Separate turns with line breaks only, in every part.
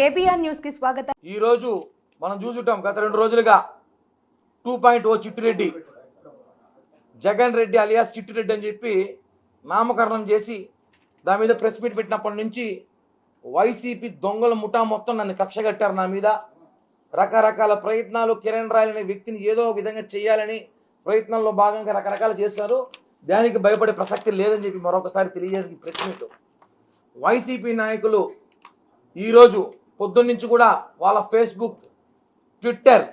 KBR న్యూస్కి స్వాగతం.
ఈరోజు మనం చూసుంటాం గత రెండు రోజులుగా two point O Chittireddy Jagan Reddy alias Chittireddy అని చెప్పి నామకరణం చేసి దాని మీద ప్రెస్ మీట్ పెట్టినప్పటి నుంచి వైసీపీ దొంగల ముఠా మొత్తం నన్ను కక్ష కట్టారు నా మీద. రకరకాల ప్రయత్నాలు కిరణ్ రాయల్ అనే వ్యక్తిని ఏదో విధంగా చేయాలని ప్రయత్నంలో భాగంగా రకరకాలు చేశారు దానికి భయపడే ప్రసక్తి లేదని చెప్పి మరొకసారి తెలియజేయడానికి ప్రెస్ మీట్. వైసీపీ నాయకులు ఈరోజు పొద్దున్నుంచి కూడా వాళ్ళ ఫేస్బుక్ ట్విట్టర్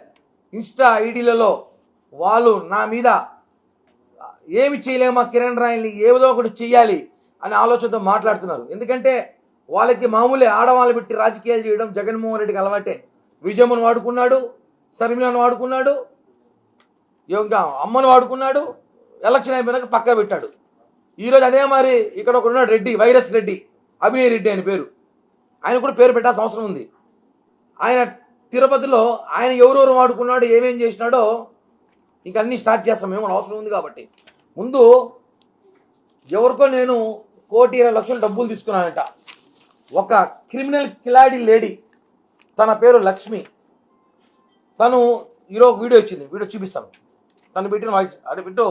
ఇన్స్టా ఐడీలలో వాళ్ళు నా మీద ఏమి చేయలేమా కిరణ్ రాయల్ని ఏదో ఒకటి చెయ్యాలి అనే ఆలోచనతో మాట్లాడుతున్నారు. ఎందుకంటే వాళ్ళకి మామూలే ఆడవాళ్ళు పెట్టి రాజకీయాలు చేయడం జగన్మోహన్ రెడ్డికి అలవాటే. విజయమ్మను వాడుకున్నాడు శర్మిలను వాడుకున్నాడు ఇంకా అమ్మను వాడుకున్నాడు ఎలక్షన్ అయిపోయినాక పక్క పెట్టాడు. ఈరోజు అదే మరి ఇక్కడ ఒకడున్నాడు రెడ్డి వైరస్ రెడ్డి అభినయ్ రెడ్డి అని పేరు. ఆయన కూడా పేరు పెట్టాల్సిన అవసరం ఉంది. ఆయన తిరుపతిలో ఆయన ఎవరెవరు వాడుకున్నాడు ఏమేం చేసినాడో ఇంక అన్నీ స్టార్ట్ చేస్తాం మేము అవసరం ఉంది కాబట్టి. ముందు ఎవరికో నేను కోటి ఇరవై లక్షలు డబ్బులు తీసుకున్నానంట. ఒక క్రిమినల్ కిలాడి లేడీ తన పేరు లక్ష్మి. తను ఈరోజు ఒక వీడియో ఇచ్చింది వీడియో చూపిస్తాను. తను పెట్టిన వాయిస్ అటు పెట్టు.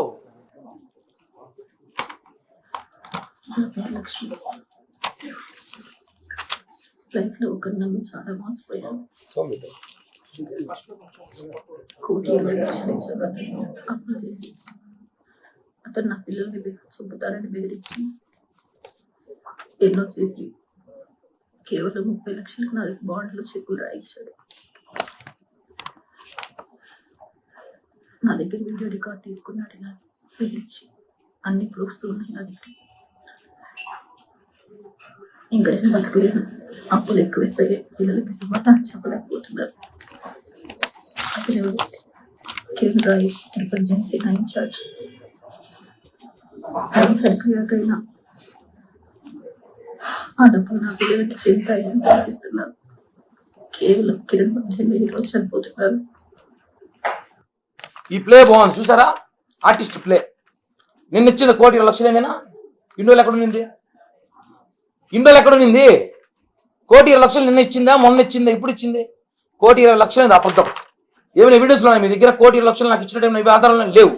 ఫ్లైట్లో నమ్మి చాలా మోసపోయాను కోటి ఇరవై లక్షలు ఇచ్చారు అప్పులు చేసి. అతను నా పిల్లల్ని చంపుతారని బెదిరించి ఎన్నో చేసి కేవలం ముప్పై లక్షలకు నా దగ్గర బాండ్లు చెక్కులు రాయించాడు నా దగ్గర వీడియో రికార్డ్ తీసుకున్నాడు నా బెదిరించి అన్ని ప్రూఫ్స్ ఉన్నాయి నా దగ్గర. ఇంకా నేను బతకలేను. అప్పులు ఎక్కువైపోయాయి. పిల్లలకి సమాధానం చెప్పలేకపోతున్నారు. అతను ఎవరు? కిరణ్ రాయ్ తిరుపతి జనసేన ఇన్ఛార్జ్ ఆయన చనిపోయాకైనా ఆ డబ్బులు నా పిల్లలకి చెందుతాయని ఆశిస్తున్నారు. కేవలం కిరణ్ పద్దెనిమిది రోజులు చనిపోతున్నారు
ఈ ప్లే బాగుంది చూసారా? Artist play. నిన్న ఇచ్చిన కోటి లక్షలేమేనా? ఇండోలు ఎక్కడ ఉన్నింది ఇండోలు ఎక్కడ ఉన్నింది కోటి ఇరవై లక్షలు నిన్న ఇచ్చిందా మొన్న ఇచ్చిందా ఇప్పుడు ఇచ్చింది? కోటి ఇరవై లక్షలు అబద్ధం. ఏమైనా ఎవిడెన్స్ ఉన్నాయి మీ దగ్గర? కోటి ఇరవై లక్షలు నాకు ఇచ్చినట్టు ఇవి ఆధారాలు లేవు.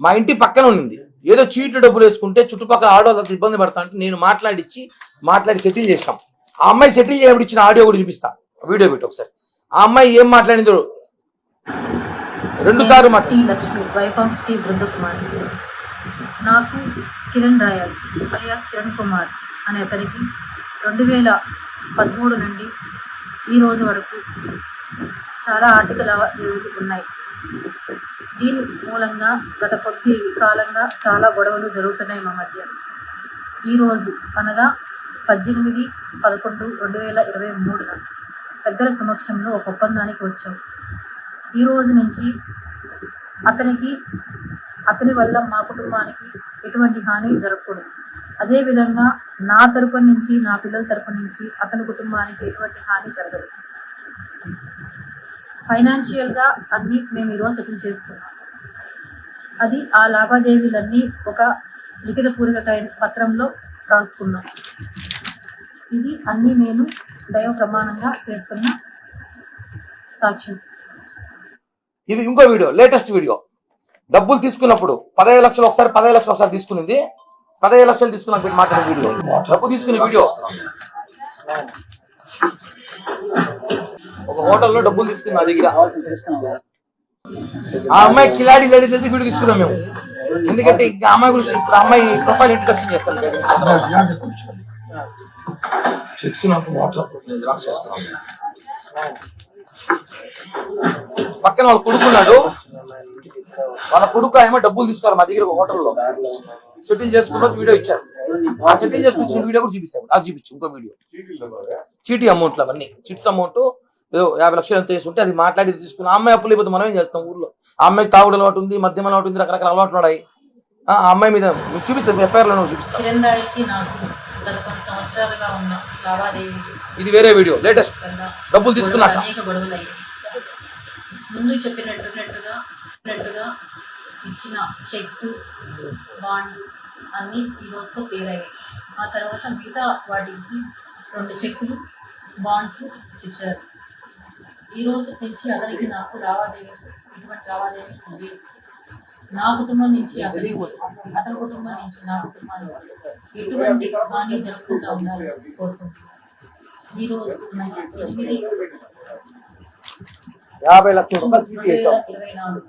మా ఇంటి పక్కన ఉన్నింది ఏదో చీట్లు డబ్బులు వేసుకుంటే చుట్టుపక్కల ఆడవాళ్ళకి ఇబ్బంది పడతా అంటే నేను మాట్లాడిచ్చి మాట్లాడి సెటిల్ చేస్తాం ఆ అమ్మాయి సెటిల్ చేయబడి ఇచ్చిన ఆడియో కూడా వినిపిస్తా వీడియో పెట్టి ఒకసారి. ఆ అమ్మాయి ఏం మాట్లాడిందో? రెండు సార్లు
Lakshmi wife of T Brindakumar. నాకు కిరణ్ రాయల్ అలియాస్ కిరణ్ కుమార్ అనే అతనికి రెండు వేల పదమూడు నుండి ఈ రోజు వరకు చాలా ఆర్థిక లావాదేవీలు ఉన్నాయి దీని మూలంగా గత కొద్ది కాలంగా చాలా గొడవలు జరుగుతున్నాయి మా మధ్య. ఈ రోజు అనగా పద్దెనిమిది పదకొండు రెండు వేల ఇరవై మూడున పెద్దల సమక్షంలో ఒక ఒప్పందానికి వచ్చాం. ఈ రోజు నుంచి అతనికి అతని వల్ల మా కుటుంబానికి ఎటువంటి హాని జరగకూడదు. అదేవిధంగా నా తరపు నుంచి నా పిల్లల తరపు నుంచి అతని కుటుంబానికి ఎటువంటి హాని జరగదు. ఫైనాన్షియల్గా అన్నీ మేము ఈరోజు సెటిల్ చేసుకున్నాం. అది ఆ లావాదేవీలన్నీ ఒక లిఖితపూర్వక పత్రంలో రాసుకున్నాం. ఇది అన్నీ నేను దైవ ప్రమాణంగా చేస్తున్న సాక్ష్యం.
ఇది ఇంకో వీడియో లేటెస్ట్ వీడియో. డబ్బులు తీసుకున్నప్పుడు పదహైదు లక్షలు ఒకసారి పదహైదు లక్షలు ఒకసారి తీసుకునింది. పదహైదు లక్షలు తీసుకున్నాను మాట్లాడే వీడియో. డబ్బు తీసుకునే వీడియో. ఒక హోటల్లో డబ్బులు తీసుకున్నా దగ్గర. ఆ అమ్మాయి కిలాడి లాడి చేసి వీడియో తీసుకున్నాం మేము. ఎందుకంటే ఇంకా అమ్మాయి గురించి ఇప్పుడు అమ్మాయి ప్రొఫైల్ ఇంట్రడక్షన్ చేస్తాను. పక్కన వాళ్ళ కొడుకున్నాడు వాళ్ళ కొడుకు ఏమో డబ్బులు తీసుకోవాలి మా దగ్గర ఒక హోటల్లో. సెటిల్ చేసుకున్న వీడియో ఇచ్చారు. ఆ సెటిల్ చేసుకొచ్చిన వీడియో కూడా చూపిస్తాను అది చూపించు ఇంకో వీడియో చీటీ అమౌంట్లు అవన్నీ. చిట్స్ అమౌంట్ ఏదో యాభై లక్షలు ఎంత ఉంటే అది మాట్లాడి తీసుకుని ఆ అమ్మాయి అప్పులు అయిపోతే మనం ఏం చేస్తాం ఊర్లో? ఆ అమ్మాయికి తాగుడు అలవాటు ఉంది మద్యం అలవాటు ఉంది రకరకాల అలవాట్లు ఉన్నాయి. ఆ అమ్మాయి మీద మీకు చూపిస్తాను ఎఫ్ఐఆర్లో చూపిస్తాను
కిరణ్ రాయ్కి నాకు గత కొన్ని సంవత్సరాలుగా ఉన్న లావాదేవీలు
ఇది వేరే వీడియో లేటెస్ట్ డబ్బులు తీసుకున్నాక.
ముందు చెప్పినట్టుగా ఇచ్చిన చెక్స్ బాండ్ అన్నీ ఈ రోజుతో క్లియర్ అయ్యాయి. ఆ తర్వాత మిగతా వాటికి రెండు చెక్కులు బాండ్స్ ఇచ్చారు. ఈ రోజు నుంచి అతనికి నాకు లావాదేవీ ఎటువంటి లావాదేవీ ఉంది నా కుటుంబం నుంచి అతని అతని కుటుంబం నుంచి నా కుటుంబానికి ఎటువంటి హాని జరగకుండా ఉండాలని కోరుకుంటున్నాను. ఈ రోజు ఎనిమిది
యాభై లక్షల
ఇరవై నాలుగు.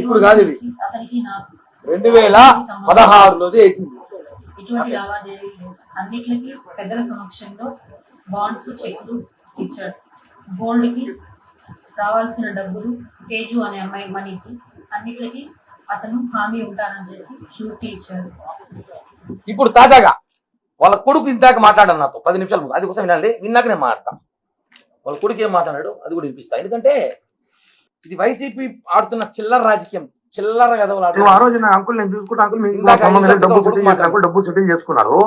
ఇప్పుడు కాదు ఇది. రెండు వేల పదహారులోది వేసింది.
ఇటువంటి లావాదేవీలు అన్నిటికీ పెద్దల సమక్షంలో బాండ్స్ చెక్లు ఇచ్చాడు. గోల్డ్కి రావాల్సిన డబ్బులు తేజు అనే అమ్మాయి మనీకి అన్నిటికీ అతను హామీ ఉంటానని చెప్పి షూరిటీ ఇచ్చాడు.
ఇప్పుడు తాజాగా వాళ్ళ కొడుకు ఇంతాక మాట్లాడాను నాతో. పది నిమిషాలు. అది కోసం వినండి విన్నాక నేను మాట్లాడతా. వాళ్ళ కొడుకు ఏం మాట్లాడాడు? అది కూడా వినిపిస్తా. ఎందుకంటే ఇది వైసీపీ ఆడుతున్న చిల్లర రాజకీయం చిల్లర
నువ్వు ఆ రోజు నా అంకుల్ నేను చూసుకుంటా అంకుల్ డబ్బు డబ్బు సెటిల్ చేసుకున్నారు.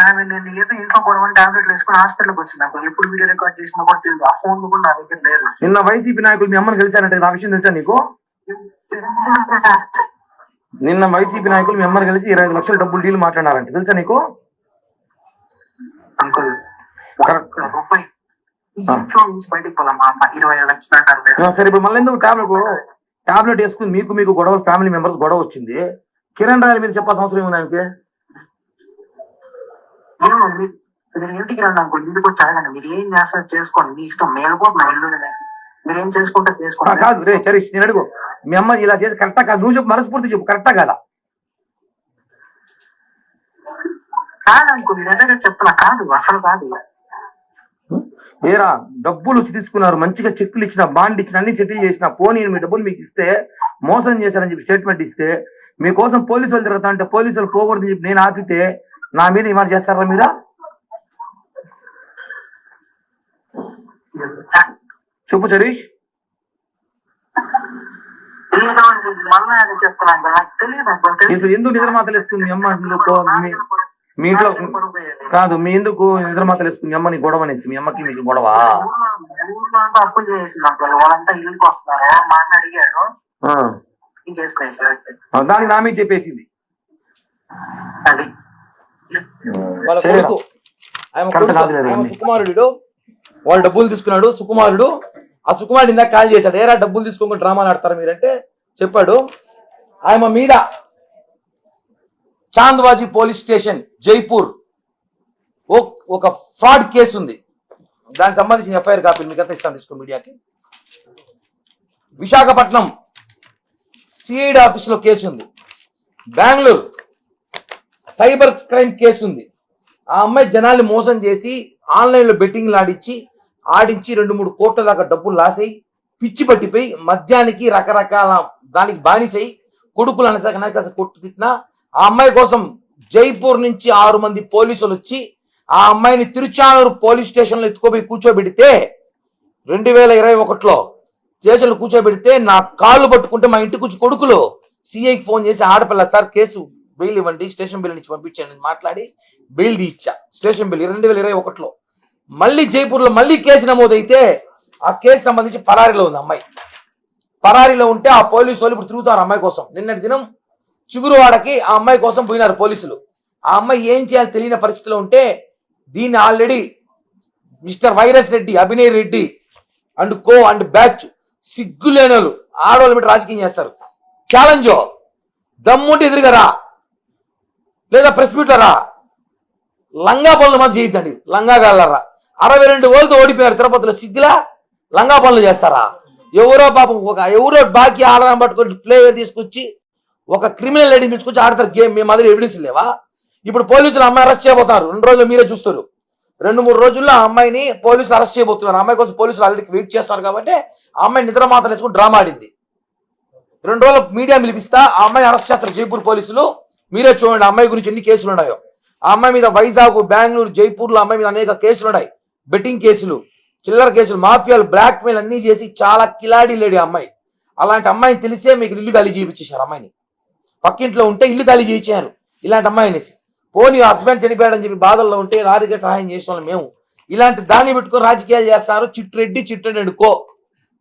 ఆమె నేను ఏదో ఇంట్లో గొడవ టాబ్లెట్లు వేసుకుని హాస్పిటల్కి వచ్చింది నాకు ఎప్పుడు వీడియో రికార్డ్ చేసినా కూడా తెలియదు. ఆ ఫోన్ కూడా నా దగ్గర లేదు.
నిన్న వైసీపీ నాయకులు మీ అమ్మని కలిశారంటే ఆ విషయం తెలుసా నీకు? నిన్న వైసీపీ నాయకులు మీ అమ్మని కలిసి ఇరవై లక్షల డబ్బులు డీల్ మాట్లాడారంటే తెలుసా నీకు?
అంకుల్ ఇంట్లో నుంచి బయటకు పోలా మా అమ్మ ఇరవై ఐదు లక్షలు అంటారు
ఆ, సరే ఇప్పుడు మళ్ళీ ఎందుకు టాబ్లెట్ టాబ్లెట్ వేసుకుని మీకు మీకు గొడవ ఫ్యామిలీ మెంబర్స్ గొడవ వచ్చింది. కిరణ్ రాయల మీద చెప్పాల్సిన అవసరం ఏముంది ఆయనకి?
మీ- మీరు ఇంటికి రండి అంకుల్ ఇంటికి వచ్చి అడగండి. మీరు ఏం చేస్తారు చేసుకోండి మీ ఇష్టం. మేలుకోదు నా ఇల్లు మీరు ఏం చేసుకుంటే
ఆ,
చేసుకోండి
కాదు రే చరీష్ నేను అడుగు. మీ అమ్మ ఇలా చేసి కరెక్టా కాదు? నువ్వు చెప్పు మనస్ఫూర్తి చెప్పు కరెక్టా కాదా?
కాదు అంకుల్ నేను దగ్గర చెప్తున్నా కాదు అసలు కాదు.
ఏరా డబ్బులు వచ్చి తీసుకున్నారు మంచిగా చెక్కులు ఇచ్చిన బాండ్ ఇచ్చిన అన్ని సెటిల్ చేసిన పోనీ మీ డబ్బులు మీకు ఇస్తే మోసం చేశారని చెప్పి స్టేట్మెంట్ ఇస్తే మీకోసం పోలీసులు తిరుగుతా అంటే పోలీసులు పోకూడదని చెప్పి నేను ఆపితే నా మీద ఇవాళ చేస్తారా మీరా? చెప్పు సరీష్. ఎందుకు నిద్ర మాతలు వేసుకుంది మీ అమ్మ? మీ- ఇంట్లో కాదు మీ ఎందుకు నిద్ర మాతలు వేసుకుంది మీ అమ్మ నీ గొడవ అనేసి మీ అమ్మకి మీకు గొడవ?
అప్పులు అంకుల్. వాళ్ళంతా ఇల్లుకి వస్తున్నారు? మా అన్న అడిగాడు.
చెప్పేసింది.
అది.
సుకుమారుడు. వాళ్ళు డబ్బులు తీసుకున్నాడు సుకుమారుడు. ఆ సుకుమారుడు ఇందాక కాల్ చేశాడు. ఏరా డబ్బులు తీసుకోకుండా డ్రామాలు ఆడతారు మీరంటే చెప్పాడు. ఆయన మీద చాంద్వాజీ పోలీస్ స్టేషన్ జైపూర్. ఓ- ఒక ఫ్రాడ్ కేసు ఉంది. దానికి సంబంధించిన ఎఫ్ఐఆర్ కాపీలు మీకు అంతా ఇస్తాను తీసుకోండి మీడియాకి. విశాఖపట్నం సిఐడి ఆఫీసులో కేసు ఉంది. బెంగళూరు సైబర్ క్రైమ్ కేసు ఉంది. ఆ అమ్మాయి జనాల్ని మోసం చేసి ఆన్లైన్లో బెట్టింగ్లు ఆడించి ఆడించి రెండు మూడు కోట్ల దాకా డబ్బులు లాసై పిచ్చి పట్టిపోయి మద్యానికి రకరకాల దానికి బానిసై కొడుకులు అనసక కొట్టు తిట్టినా ఆ అమ్మాయి కోసం జైపూర్ నుంచి ఆరు మంది పోలీసులు వచ్చి ఆ అమ్మాయిని తిరుచానూరు పోలీస్ స్టేషన్లో ఎత్తుకోపోయి కూర్చోబెడితే రెండు వేల ఇరవై ఒకటిలో స్టేషన్లో కూర్చోబెడితే నా కాళ్ళు పట్టుకుంటే మా ఇంటికి వచ్చి కొడుకులు సిఐకి ఫోన్ చేసి ఆడపిల్ల సార్ కేసు బెయిల్ ఇవ్వండి స్టేషన్ బిల్ నుంచి పంపించండి మాట్లాడి బెయిల్ తీచ్చా స్టేషన్ బిల్ రెండు వేల ఇరవై ఒకటిలో. మళ్ళీ జైపూర్లో మళ్ళీ కేసు నమోదైతే ఆ కేసు సంబంధించి పరారీలో ఉంది అమ్మాయి. పరారీలో ఉంటే ఆ పోలీసు వాళ్ళు ఇప్పుడు తిరుగుతారు అమ్మాయి కోసం. నిన్నటి దినం చిగురువాడకి ఆ అమ్మాయి కోసం పోయినారు పోలీసులు. ఆ అమ్మాయి ఏం చేయాలో తెలియని పరిస్థితిలో ఉంటే దీన్ని already mister virus Reddy Abhinay Reddy and co and batch సిగ్గులేనోళ్ళు ఆడవాళ్ళు మీద రాజకీయం చేస్తారు. ఛాలెంజో దమ్ముంటే ఎదురుగారా లేదా ప్రెస్ మీట్లో రా. లంగా పనులు మనం చేయొద్దండి. లంగా గల్లరా అరవై రెండు ఓళ్ళతో ఓడిపోయారు తిరుపతిలో సిగ్గులా? లంగా పనులు చేస్తారా? ఎవరో పాపం ఒక ఎవరో బాకీ ఆడదాన్ని పట్టుకొని ప్లేయర్ తీసుకొచ్చి ఒక క్రిమినల్ లేడీని తీసుకొచ్చి ఆడతారు గేమ్ మీ మాదిరి ఎవిడెన్స్ లేవా? ఇప్పుడు పోలీసులు అమ్మాయి అరెస్ట్ చేయబోతున్నారు. రెండు రోజులు మీరే చూస్తారు. రెండు మూడు రోజుల్లో ఆ అమ్మాయిని పోలీసులు అరెస్ట్ చేయబోతున్నారు. అమ్మాయి కోసం పోలీసులు ఆల్రెడీ వెయిట్ చేస్తారు కాబట్టి ఆ అమ్మాయి నిద్ర మాత్రం వేసుకుని డ్రామా ఆడింది. రెండు రోజులు మీడియా పిలిపిస్తా ఆ అమ్మాయిని అరెస్ట్ చేస్తారు జైపూర్ పోలీసులు. మీరే చూడండి అమ్మాయి గురించి ఎన్ని కేసులు ఉన్నాయో. ఆ అమ్మాయి మీద వైజాగ్ బెంగళూరు జైపూర్లో అమ్మాయి మీద అనేక కేసులు ఉన్నాయి. బెట్టింగ్ కేసులు చిల్లర కేసులు మాఫియాలు బ్లాక్మెయిల్ అన్నీ అన్ని చేసి చాలా కిలాడి లేడీ అమ్మాయి. అలాంటి అమ్మాయిని తెలిసే మీకు ఇల్లు గాలి చేయించేశారు అమ్మాయిని. పక్కింట్లో ఉంటే ఇల్లు ఖాళీ చేయించారు. ఇలాంటి అమ్మాయి అనేసి. పోనీ హస్బెండ్ చనిపోయాడని చెప్పి బాధల్లో ఉంటే రాజకీయ సహాయం చేసిన మేము. ఇలాంటి దాన్ని పెట్టుకొని రాజకీయాలు చేస్తారు. చిట్టిరెడ్డి చిట్టిరెడ్డి కో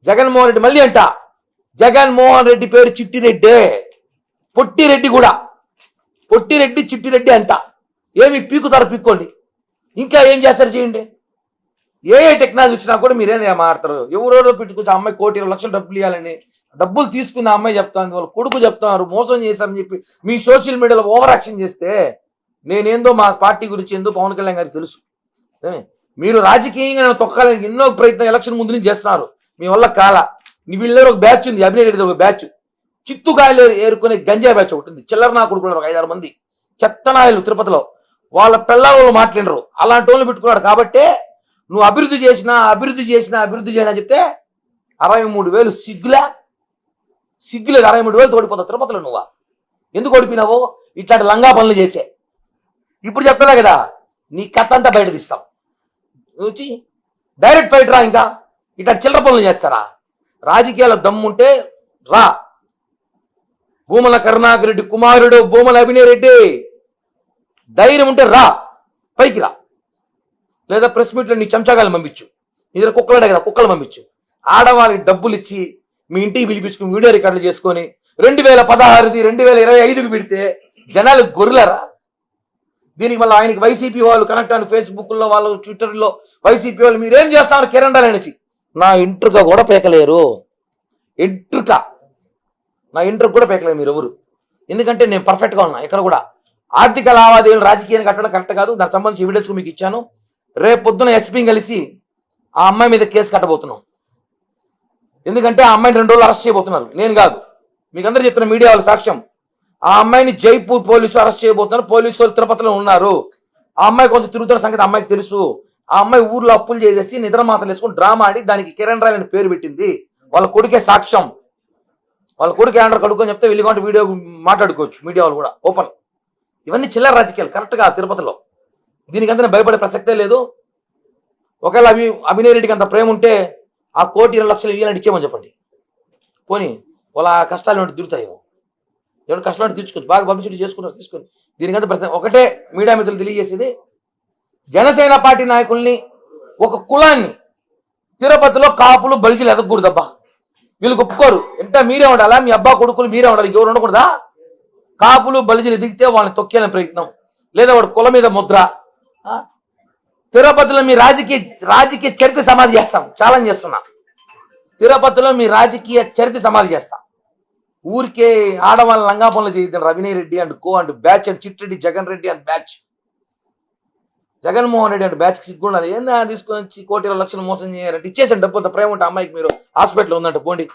జగన్మోహన్ రెడ్డి మళ్ళీ అంట. జగన్మోహన్ రెడ్డి పేరు చిట్టిరెడ్డే. పొట్టిరెడ్డి కూడా. పొట్టిరెడ్డి చిట్టిరెడ్డి అంట. ఏమి పీకుతారు పీక్కోండి. ఇంకా ఏం చేస్తారు చేయండి? ఏ టెక్నాలజీ వచ్చినా కూడా మీరేం మాట్లాడతారు. ఎవరెవరో పెట్టుకొచ్చి అమ్మాయి కోటి ఇరవై లక్షలు డబ్బులు ఇవ్వాలని. డబ్బులు తీసుకున్న అమ్మాయి చెప్తాను వాళ్ళ కొడుకు చెప్తున్నారు మోసం చేశారని చెప్పి మీ సోషల్ మీడియాలో ఓవర్ యాక్షన్ చేస్తే నేనేందో మా పార్టీ గురించి ఏందో పవన్ కళ్యాణ్ గారికి తెలుసు. మీరు రాజకీయంగా నన్ను తొక్కాలని ఎన్నో ప్రయత్నం ఎలక్షన్ ముందు నుంచి చేస్తున్నారు. మీ వల్ల కాల. వీళ్ళ ఒక బ్యాచ్ ఉంది అభినయ ఒక బ్యాచ్. చిత్తుకాయలు ఏరుకునే గంజా బ్యాచ్ ఒకటి ఉంది. చిల్లర నా కొడుకున్నారు ఒక ఐదారు మంది. చెత్తనాయలు తిరుపతిలో. వాళ్ళ పిల్లలు మాట్లాడరు అలాంటి వాళ్ళు పెట్టుకున్నాడు కాబట్టే నువ్వు అభివృద్ధి చేసినా అభివృద్ధి చేసినా అభివృద్ధి చేసినా చెప్తే అరవై మూడు వేలు సిగ్గులా. సిగ్గులేదు అరవై మూడు వేలు తోడిపోతావు తిరుపతిలో నువ్వా. ఎందుకు ఓడిపోయినావు? ఇట్లాంటి లంగా పనులు చేసే. ఇప్పుడు చెప్తున్నా కదా నీ కథ అంతా బయట తీస్తాం. వచ్చి డైరెక్ట్ ఫైట్ రా ఇంకా. ఇట్లా చిల్లర పనులు చేస్తారా? రాజకీయాల దమ్ముంటే రా. భూమల కరుణాకర్ రెడ్డి కుమారుడు భూమల అభినయ్ రెడ్డి ధైర్యం ఉంటే రా. పైకి రా. లేదా ప్రెస్ మీట్లో నీ చెంచాగాలు పంపించు. నీ దగ్గర కుక్కలు కదా కుక్కలు పంపించు. ఆడవాళ్ళకి డబ్బులు ఇచ్చి మీ ఇంటికి పిలిపించుకుని వీడియో రికార్డులు చేసుకొని రెండు వేల పదహారుది రెండు వేల ఇరవై ఐదుకి పెడితే జనాలు గొర్రెలరా? దీనికి మళ్ళీ ఆయనకి వైసీపీ వాళ్ళు కనెక్ట్ అని ఫేస్బుక్లో వాళ్ళు ట్విట్టర్లో వైసీపీ వాళ్ళు మీరేం చేస్తారు కిరణాలు అనేసి నా ఇంట్రుక కూడా పేకలేరు. ఇంట్రుక? నా ఇంట్రుక కూడా పేకలేరు మీరు ఎవరు ఎందుకంటే నేను పర్ఫెక్ట్గా ఉన్నా ఇక్కడ కూడా. ఆర్థిక లావాదేవీలు రాజకీయాన్ని కట్టడం కరెక్ట్ కాదు దానికి సంబంధించి ఎవిడెన్స్ మీకు ఇచ్చాను. రేపు పొద్దున ఎస్పీని కలిసి ఆ అమ్మాయి మీద కేసు కట్టబోతున్నాం. ఎందుకంటే ఆ అమ్మాయిని రెండు రోజులు అరెస్ట్ చేయబోతున్నారు. నేను కాదు. మీకు అందరూ చెప్తున్న మీడియా వాళ్ళ సాక్ష్యం. ఆ అమ్మాయిని జైపూర్ పోలీసు అరెస్ట్ చేయబోతున్నారు. పోలీసు వాళ్ళు తిరుపతిలో ఉన్నారు. ఆ అమ్మాయి కొంచెం తిరుగుతున్న సంగతి అమ్మాయికి తెలుసు. ఆ అమ్మాయి ఊర్లో అప్పులు చేసేసి నిద్ర మాత్రం వేసుకుని డ్రామా ఆడి దానికి కిరణ్ రాయ్ అని పేరు పెట్టింది. వాళ్ళ కొడుకే సాక్ష్యం. వాళ్ళ కొడుకు ఏంటారు కడుక్కొని చెప్తే వెళ్ళి వీడియో మాట్లాడుకోవచ్చు మీడియా వాళ్ళు కూడా. ఓపెన్. ఇవన్నీ చిల్లర రాజకీయాలు. కరెక్ట్గా తిరుపతిలో. దీనికి అంతా భయపడే ప్రసక్తే లేదు. ఒకవేళ అభి అభినయ్ రెడ్డికి అంత ప్రేమ ఉంటే ఆ కోటి ఇరవై లక్షలు ఇవ్వాలంటే ఇచ్చేమని చెప్పండి. పోనీ వాళ్ళ కష్టాలు ఏమిటి తిరుగుతాయేమో ఎవరి కష్టాలు తీర్చుకోవచ్చు. బాగా పబ్లిసిటీ చేసుకున్నారు తీసుకొని. దీనికంటే ప్రతి ఒకటే మీడియా మిత్రులు తెలియజేసేది జనసేన పార్టీ నాయకుల్ని ఒక కులాన్ని తిరుపతిలో కాపులు బలిజీలు ఎదగకూడదబ్బా వీళ్ళు ఒప్పుకోరు. ఎంత మీరే ఉండాలా? మీ అబ్బా కొడుకులు మీరే ఉండాలి. ఎవరు ఉండకూడదా? కాపులు బలిజీలు ఎదిగితే వాళ్ళని తొక్కేయాలని ప్రయత్నం. లేదా వాడు కుల మీద ముద్ర. తిరుపతిలో మీ రాజకీయ రాజకీయ చరిత్ర సమాధి చేస్తాం. ఛాలెంజ్ చేస్తున్నా. తిరుపతిలో మీ రాజకీయ చరిత్ర సమాధి చేస్తాం. ఊరికే ఆడవాళ్ళ లంగా పనులు చేయొద్దు Reddy and co and batch and Chitreddy Jagan Reddy and batch. Jaganmohan Reddy అంటే బ్యాచ్కి సిగ్గుండాలి ఏందా తీసుకొని వచ్చి కోటి ఇరవై లక్షలు మోసం చేయాలంటే ఇచ్చేసాను డబ్బు అంత. ప్రేమ ఉంటే అమ్మాయికి మీరు హాస్పిటల్ ఉందంటే పోండి.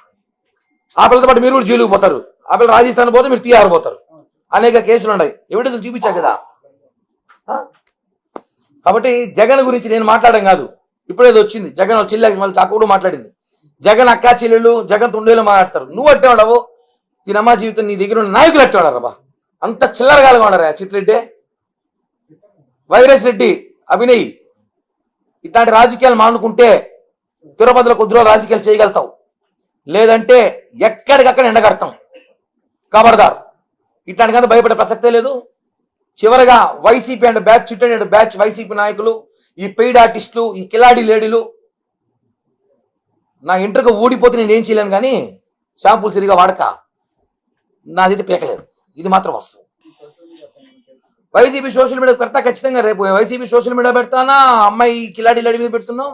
ఆ పిల్లతో పాటు మీరు కూడా జైలుకు పోతారు. ఆ పిల్ల రాజస్థాన్ పోతే మీరు తీయారు పోతారు. అనేక కేసులు ఉన్నాయి. ఎవిడెన్స్ చూపించా కదా. కాబట్టి జగన్ గురించి నేను మాట్లాడడం కాదు. ఇప్పుడేదో వచ్చింది. జగన్ వాళ్ళ చెల్లి మళ్ళీ అక్కడ మాట్లాడింది. జగన్ అక్కా చెల్లెళ్ళు జగన్ తుండేలు మాట్లాడతారు. నువ్వు అట్టేవాడవు తినమా జీవితం నీ దగ్గర ఉన్న నాయకులు అట్టే అంత చిల్లరగాలుగా ఉండరా చిట్రెడ్డి? వైరస్ రెడ్డి అభినయ్ ఇట్లాంటి రాజకీయాలు మానుకుంటే తిరుపతిలో కొద్ది రోజులు రాజకీయాలు చేయగలుగుతావు. లేదంటే ఎక్కడికక్కడ ఎండగడతాం. ఖబర్దార్ ఇట్లాంటి కన్నా భయపడే ప్రసక్తే లేదు. చివరగా వైసీపీ అండ్ బ్యాచ్ చిట్టండి అండ్ బ్యాచ్ వైసీపీ నాయకులు ఈ పెయిడ్ ఆర్టిస్టులు ఈ కిలాడి లేడీలు. నా ఇంటర్కి ఊడిపోతే నేను ఏం చేయలేను కానీ షాంపూలు సరిగా వాడక. నాదైతే పీకలేదు. ఇది మాత్రం వస్తుంది వైసీపీ సోషల్ మీడియా పెడతా ఖచ్చితంగా రేపు. వైసీపీ సోషల్ మీడియా పెడతానా? అమ్మాయి కిలాడి లడి మీద పెడుతున్నాం?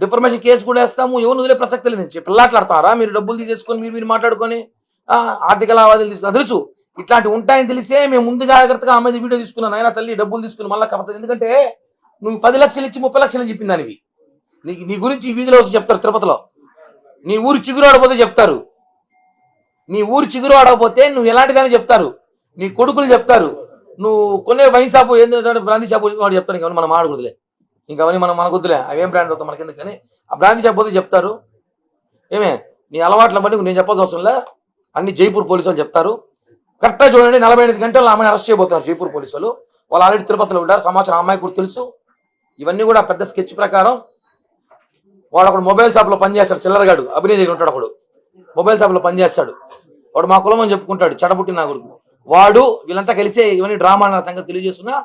డిఫర్మేషన్ కేసు కూడా వేస్తాము. ఎవరు వదిలే ప్రసక్తి లేదు. పిల్లాట్లాడతారా? మీరు డబ్బులు తీసేసుకొని మీరు మీరు మాట్లాడుకొని ఆర్థిక లావాదేవీలు తీసుకుని తెలుసు ఇట్లాంటి ఉంటాయని తెలిసే మేము ముందు జాగ్రత్తగా అమ్మాయి వీడియో తీసుకున్నాను అయినా తల్లి డబ్బులు తీసుకుని మళ్ళీ కాకపోతే ఎందుకంటే నువ్వు పది లక్షలు ఇచ్చి ముప్పై లక్షలు అని చెప్పింది దానివి. నీ నీ గురించి వీధిలో వచ్చి చెప్తారు తిరుపతిలో. నీ ఊరు చిగురు ఆడపోతే చెప్తారు. నీ ఊరు చిగురు ఆడకపోతే నువ్వు ఎలాంటిదని చెప్తారు. నీ కొడుకులు చెప్తారు. నువ్వు కొనే వైన్ షాపు ఏంటంటే బ్రాంతి షాపు వాడు చెప్తాను ఇంకా మనం ఆడకూడదులే. ఇంకా అవన్నీ మనం మనకొద్దులే అవేం బ్రాండ్ అవుతాం మనకి ఎందుకని ఆ బ్రాంతి షాప్ పోతే చెప్తారు. ఏమే నీ అలవాట్ల బట్టి నేను చెప్పాల్సిన అవసరం లే అన్ని జైపూర్ పోలీసులు చెప్తారు. కరెక్ట్గా చూడండి నలభై ఎనిమిది గంటలు ఆమెను అరెస్ట్ చేయబోతున్నారు జైపూర్ పోలీసులు. వాళ్ళు ఆల్రెడీ తిరుపతిలో ఉంటారు సమాచారం అమ్మాయి కూడా తెలుసు. ఇవన్నీ కూడా పెద్ద స్కెచ్ ప్రకారం వాడు అక్కడ మొబైల్ షాప్లో పనిచేస్తాడు చిల్లరగాడు అభినయ్ దగ్గర ఉంటాడు అప్పుడు. మొబైల్ షాప్లో పనిచేస్తాడు. వాడు మా కులం అని చెప్పుకుంటాడు చెడబుట్టి నా కొడుకు. వాడు వీళ్ళంతా కలిసే ఇవన్నీ డ్రామా అన్న సంగతి తెలియజేస్తున్నా.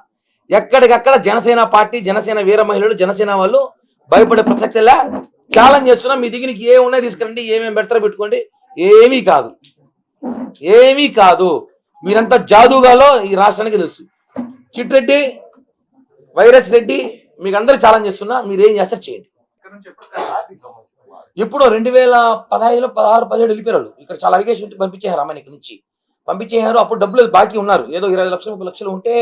ఎక్కడికక్కడ జనసేన పార్టీ జనసేన వీర మహిళలు జనసేన వాళ్ళు భయపడే ప్రసక్తిలా ఛాలెంజ్ చేస్తున్నా మీ దగ్గరికి ఏ ఉన్నాయి తీసుకురండి ఏమేమి పెడతారో పెట్టుకోండి ఏమీ కాదు. ఏమీ కాదు. మీరంతా జాదుగాలో ఈ రాష్ట్రానికి తెలుసు. చిట్రెడ్డి వైరస్ రెడ్డి మీకు అందరు ఛాలెంజ్ చేస్తున్నా మీరు ఏం చేస్తారు చేయండి. ఎప్పుడో రెండు వేల పదహైదులో పదహారు పదిహేడు వెళ్ళిపోయారు. ఇక్కడ చాలా అలిగేషన్ ఉంటే పంపించేశారు అమ్మాయిని ఇక్కడ నుంచి. పంపించేశారు అప్పుడు డబ్బులు బాకీ ఉన్నారు. ఏదో ఇరవై లక్షలు ముప్పై లక్షలు ఉంటే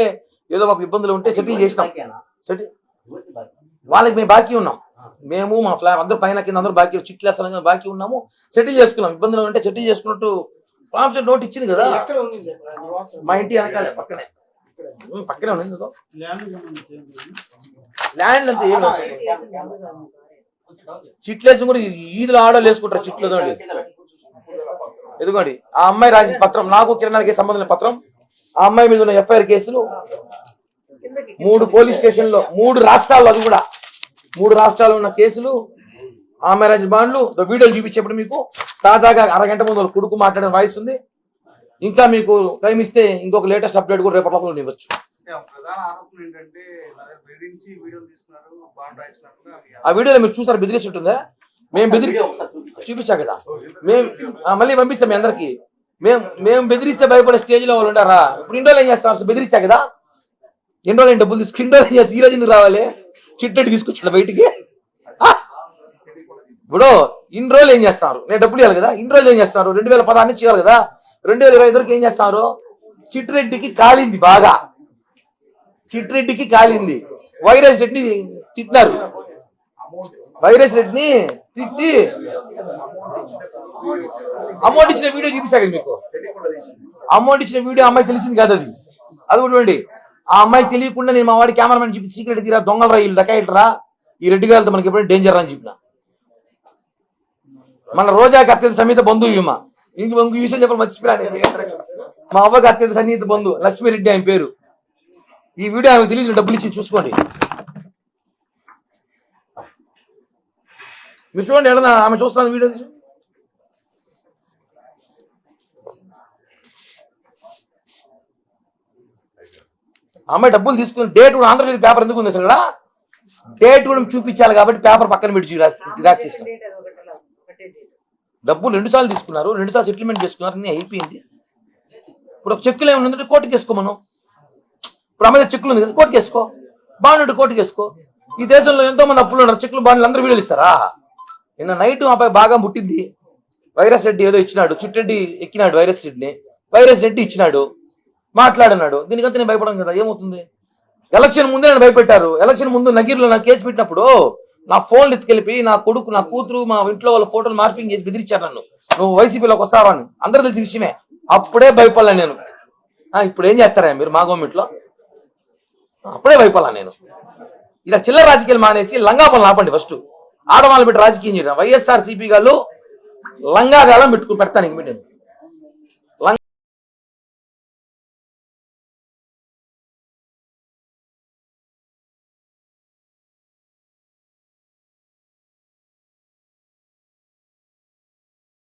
ఏదో మాకు ఇబ్బందులు ఉంటే సెటిల్ చేసినాం. సెటిల్ వాళ్ళకి మేము బాకీ ఉన్నాం. మేము మా ఫ్లా అందరూ పైన కింద అందరూ బాకీ చిట్లు వేస్తాం బాకీ ఉన్నాము. సెటిల్ చేసుకున్నాం. ఇబ్బందులు ఉంటే సెటిల్ చేసుకున్నట్టు ప్రామిషన్ నోట్ ఇచ్చింది కదా. మా ఇంటి వెనకాలే పక్కనే. పక్కనే ఉంది. ల్యాండ్ అంతా ఏం లేదు. చిట్లు వేసి కూడా ఈదులు ఆడలు వేసుకుంటారు చిట్లు ఎదుగోండి ఎదుగోండి ఆ అమ్మాయి రాసిన పత్రం నాకు కిరణానికి సంబంధం లేని పత్రం ఆ అమ్మాయి మీద ఉన్న ఎఫ్ఐఆర్ కేసులు మూడు పోలీస్ స్టేషన్లో మూడు రాష్ట్రాల్లో అది కూడా. మూడు రాష్ట్రాల్లో ఉన్న కేసులు ఆమె రాజు బాండ్లు ద వీడియోలు చూపించేప్పుడు మీకు తాజాగా అరగంట ముందు వాళ్ళ కొడుకు మాట్లాడిన వాయిస్ ఉంది. ఇంకా మీకు టైం ఇస్తే ఇంకొక లేటెస్ట్ అప్డేట్ కూడా రేపటి లోపల ఇవ్వచ్చు.
ఆ వీడియోలు
ఆ మీరు చూసారు బెదిరించి ఉంటుందా. మేము బెదిరి చూపించా కదా? మేము ఆ, మళ్ళీ పంపిస్తాం మీ అందరికి. మేము మేము బెదిరిస్తే భయపడే స్టేజ్లో వాళ్ళు ఉంటారా ఇప్పుడు ఇండోలు ఏం చేస్తాం అసలు బెదిరించా కదా? ఇండోలు ఏం డబ్బులు తీసుకు ఇండోలు ఏం చేస్తాం ఈ రోజు ఎందుకు రావాలి? చిట్టెట్టి తీసుకొచ్చాడు బయటికి. ఆ? ఇప్పుడు ఇన్ని రోజులు ఏం చేస్తారు? నేను డబ్బులు ఇవ్వాలి కదా? ఇన్ని రోజులు ఏం చేస్తారు? రెండు వేల పదహారు నుంచి ఇవ్వాలి కదా? రెండు వేల ఇరవై ఐదు వరకు ఏం చేస్తారు? చిట్టిరెడ్డికి కాలింది బాగా. చిట్టిరెడ్డికి కాలింది. వైరస్ రెడ్డిని తిట్టినారు. వైరస్ రెడ్డిని తిట్టి అమౌంట్ ఇచ్చిన వీడియో చూపించా కదా మీకు? అమౌంట్ ఇచ్చిన వీడియో అమ్మాయి తెలిసింది కాదు అది. అది కూడా చూడండి. ఆ అమ్మాయి తెలియకుండా నేను మా వాడి కెమెరామెన్ చూపి సీక్రెట్ తీరా దొంగలు రా వీళ్ళు ఈ రెడ్డి గారితో మనకి ఎప్పుడైనా డేంజర్ అని చెప్పిన. మన రోజాకి అత్యంత సమేత బంధువు ఈమె. ఇంక ఇంక విషయం చెప్పాలి మర్చిపోయాను మా అవ్వకి అత్యంత సన్నిహిత బంధువు లక్ష్మీరెడ్డి ఆయన పేరు. ఈ వీడియో ఆమెకు తెలియదు డబ్బులు ఇచ్చి చూసుకోండి. మీరు చూడండి ఎడనా ఆమె చూస్తాను వీడియో అమ్మాయి డబ్బులు తీసుకుని డేట్ కూడా ఆంధ్రప్రదేశ్ పేపర్ ఎందుకు ఉంది అసలు ఇక్కడ? డేట్ కూడా చూపించాలి కాబట్టి పేపర్ పక్కన పెట్టి జిరాక్స్ ఇస్తాం. డబ్బులు రెండుసార్లు తీసుకున్నారు రెండుసార్లు సెటిల్మెంట్ చేసుకున్నారు అన్నీ అయిపోయింది. ఇప్పుడు ఒక చెక్కులు ఏమైనా ఉందంటే కోర్టుకి వేసుకో మనం. ఇప్పుడు అమ్మాయి చెక్కులు ఉంది కదా కోర్టుకి వేసుకో. బాగున్నట్టు కోర్టుకి వేసుకో. ఈ దేశంలో ఎంతో మంది అప్పులు ఉన్నారు చెక్కులు బాగున్నారు అందరూ వీడియోలు ఇస్తారా? నిన్న నైట్ మా అబ్బాయి బాగా ముట్టింది. వైరస్ రెడ్డి ఏదో ఇచ్చినాడు చిట్టెడ్డి ఎక్కినాడు వైరస్ రెడ్డిని. వైరస్ రెడ్డి ఇచ్చినాడు మాట్లాడినాడు. దీనికంతా నేను భయపడను కదా ఏమవుతుంది? ఎలక్షన్ ముందే నన్ను భయపెట్టారు. ఎలక్షన్ ముందు నగీర్లో నా కేసు పెట్టినప్పుడు నా ఫోన్లు ఎత్తుకెళ్ళిపోయి నా కొడుకు నా కూతురు మా ఇంట్లో వాళ్ళ ఫోటోలు మార్పింగ్ చేసి బెదిరించారు నన్ను. నువ్వు వైసీపీలోకి వస్తావా అని. అందరూ తెలిసిన విషయమే. అప్పుడే భయపడలే నేను. ఆ, ఇప్పుడు ఏం చేస్తారా మీరు మా గవర్నమెంట్లో? అప్పుడే భయపడలా నేను. ఇలా చిల్లర రాజకీయాలు మానేసి లంగా పనులు ఆపండి ఫస్ట్. ఆడవాళ్ళు పెట్టి రాజకీయం చేయడం. వైఎస్ఆర్ సిపి గారు లంగా గాలం పెట్టుకుని పెడతాను ఇంక